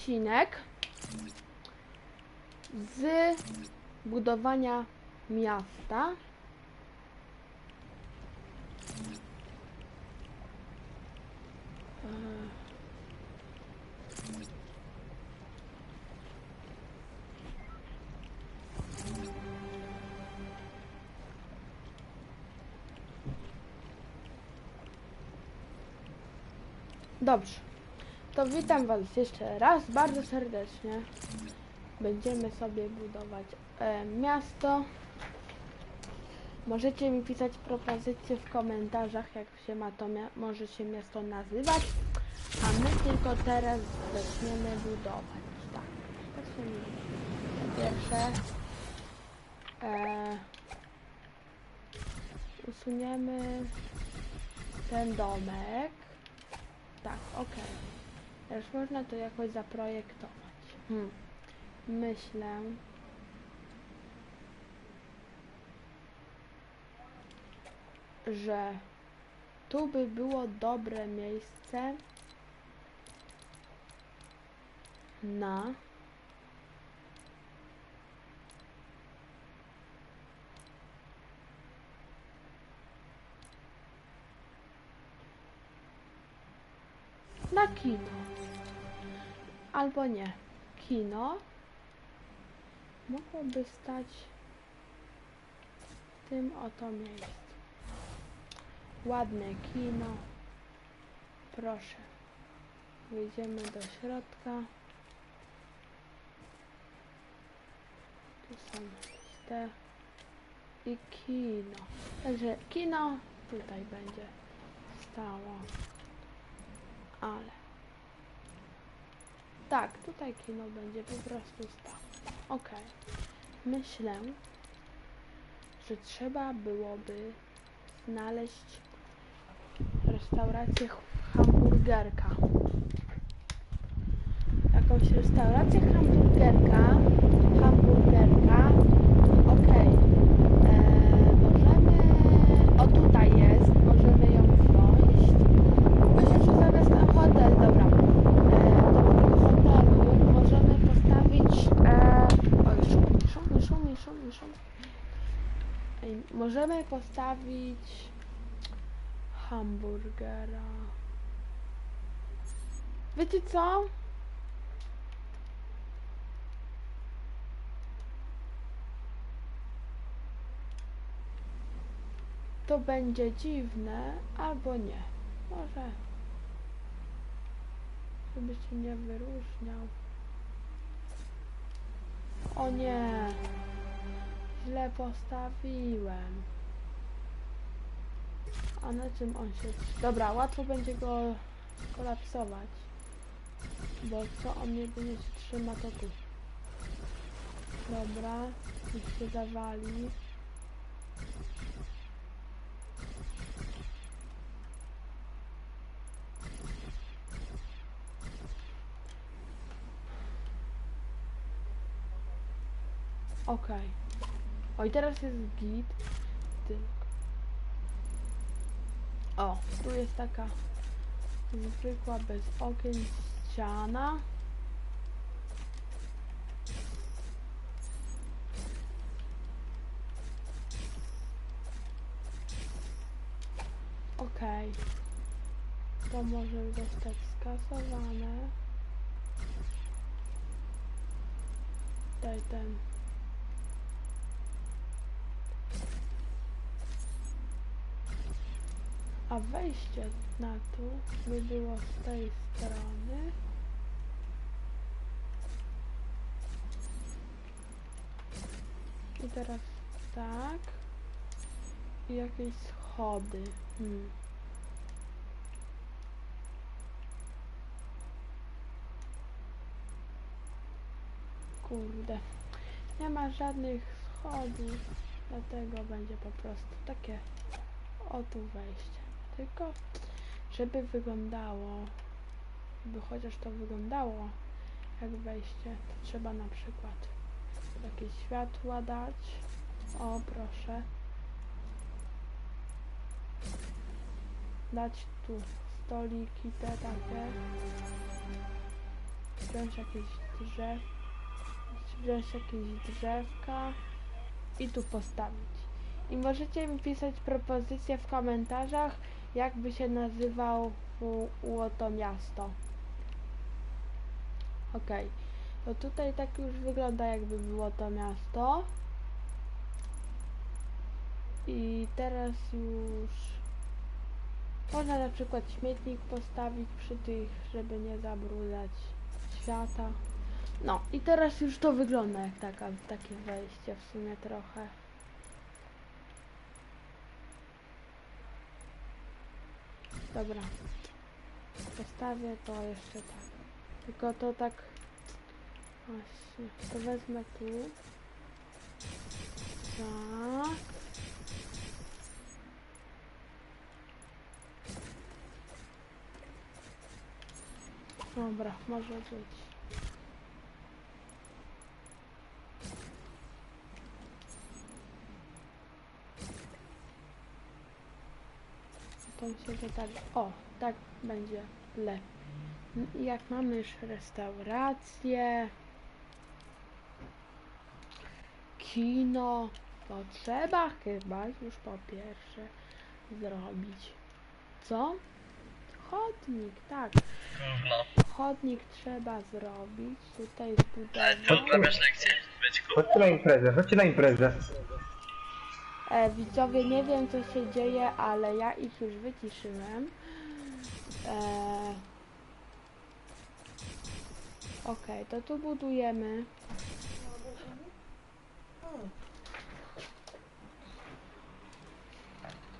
odcinek z budowania miasta. Dobrze. To witam Was jeszcze raz bardzo serdecznie. Będziemy sobie budować e, miasto. Możecie mi pisać propozycje w komentarzach, jak się ma to może się miasto nazywać. A my tylko teraz zaczniemy budować. Tak. Zacznijmy. Po pierwsze e, usuniemy ten domek. Tak, okej. Już można to jakoś zaprojektować. Hmm. Myślę. Że tu by było dobre miejsce na na kino. Albo nie. Kino mogłoby stać w tym oto miejscu. Ładne kino. Proszę. Wejdziemy do środka. Tu są te i kino. Także kino tutaj będzie stało. Ale tak, tutaj kino będzie po prostu stało. Okej. Myślę, że trzeba byłoby znaleźć restaurację hamburgerka. Jakąś restaurację. Hamburgerka. Okej. Eee, możemy... O, tutaj jest. Możemy ją wziąć. Myślę, że zamiast na hotel, dobra. Eee, do tego hotelu możemy postawić... Eee, oj, szumi, szumi, szumi, szumi, szumi. Ej, możemy postawić hamburgera. Wiecie co? To będzie dziwne, albo nie. Może. Żeby się nie wyróżniał. O nie. Źle postawiłem. A na czym on się... Dobra, łatwo będzie go kolapsować. Bo co on nie będzie trzyma to tu. Dobra, niech się zawali. Okej. Oj, teraz jest git. O, tu jest taka zwykła bez okien ściana. Okej. To może zostać skasowane. Daj ten. A wejście na tu by było z tej strony. I teraz tak. I jakieś schody. Hmm. Kurde. Nie ma żadnych schodów, dlatego będzie po prostu takie o tu wejście. Tylko żeby wyglądało, by chociaż to wyglądało jak wejście, to trzeba na przykład jakieś światła dać. O, proszę. Dać tu stoliki te takie. wziąć jakieś drzew, wziąć jakieś drzewka i tu postawić. I możecie mi pisać propozycje w komentarzach, jakby się nazywał u to miasto. Okej, to tutaj tak już wygląda jakby było to miasto. I teraz już można na przykład śmietnik postawić przy tych, żeby nie zabrudzać świata. No i teraz już to wygląda jak taka, takie wejście w sumie trochę. Dobra. Postawię to jeszcze tak. Tylko to tak... Właśnie. To wezmę tu. Tak. Dobra, może być. To się to tak. O, tak będzie lepiej. N- Jak mamy już restaurację, kino, to trzeba chyba już po pierwsze zrobić. Co? Chodnik, tak. Gówno. Chodnik trzeba zrobić. Tutaj zbudować. Chodźcie na imprezę, chodźcie na imprezę. E, widzowie, nie wiem co się dzieje, ale ja ich już wyciszyłem. E, Okej, to tu budujemy.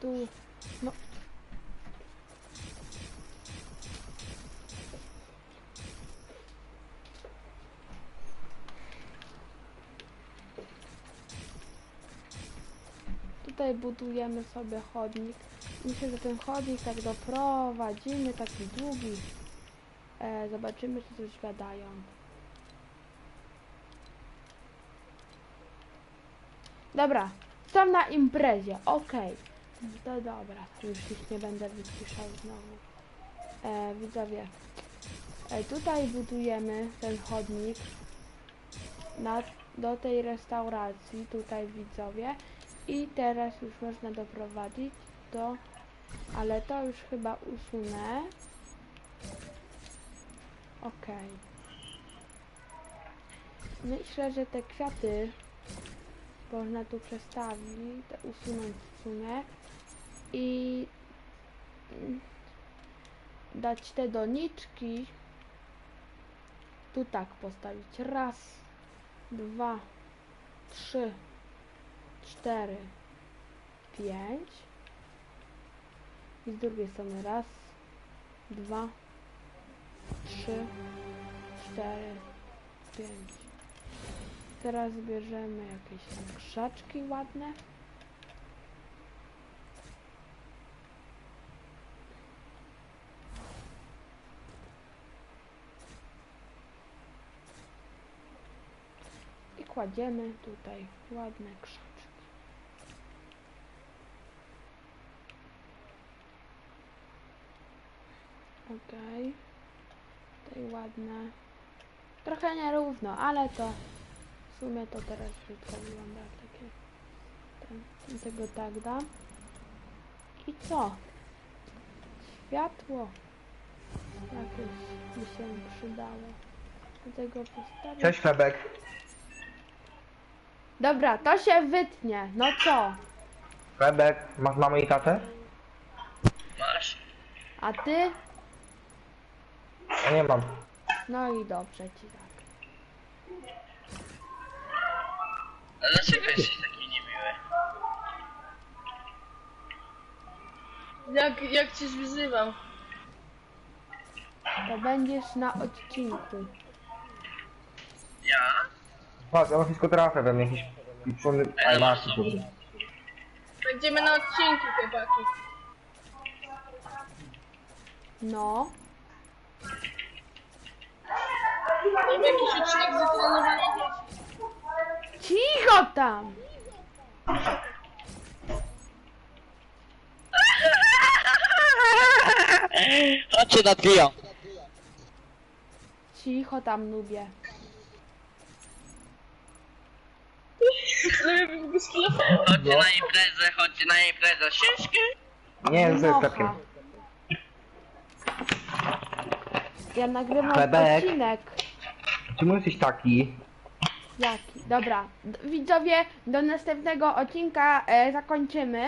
Tu, no. Tutaj budujemy sobie chodnik. Myślę, że ten chodnik tak doprowadzimy, taki długi. E, zobaczymy, czy coś gadają. Dobra, są na imprezie, okej. To dobra, już ich nie będę wyciszał znowu. E, widzowie, e, tutaj budujemy ten chodnik na, do tej restauracji, tutaj widzowie. I teraz już można doprowadzić do... Ale to już chyba usunę. Okej. Myślę, że te kwiaty można tu przestawić, usunąć w sumie i mm, dać te doniczki tu tak postawić. Raz, dwa, trzy, cztery, pięć i z drugiej strony raz, dwa, trzy, cztery, pięć. Teraz bierzemy jakieś krzaczki ładne. Kładziemy tutaj ładne krzaczki. Okej. Tutaj ładne. Trochę nierówno, ale to w sumie to teraz brzydko wygląda takie. Ten, tego tak dam. I co? Światło jakieś mi się przydało. Do tego postawię. Cześć Febek. Dobra, to się wytnie. No co? Febek, masz mamę i tatę? Masz? A ty? Ja nie mam. No i dobrze ci tak. A dlaczego jesteś taki niemiły? Jak, jak cię wyzywał? To będziesz na odcinku. Ja? Chodź, ja mam wszystko trafę we mnie, jakiś pieprzony... Ale masz tu. Będziemy na odcinku, chłopaki. No. Nie wiem, jakiś odcinek zatrenowania dzieci. Cicho tam! Chodźcie nad biją. Cicho tam, nubie. Chodźcie na imprezę, chodźcie na imprezę. Siuszki! Nie, ze sklepkiem. Ja nagrywam Chlebek. odcinek. Czemu jesteś taki? Jaki? Dobra. Widzowie, do następnego odcinka e, zakończymy.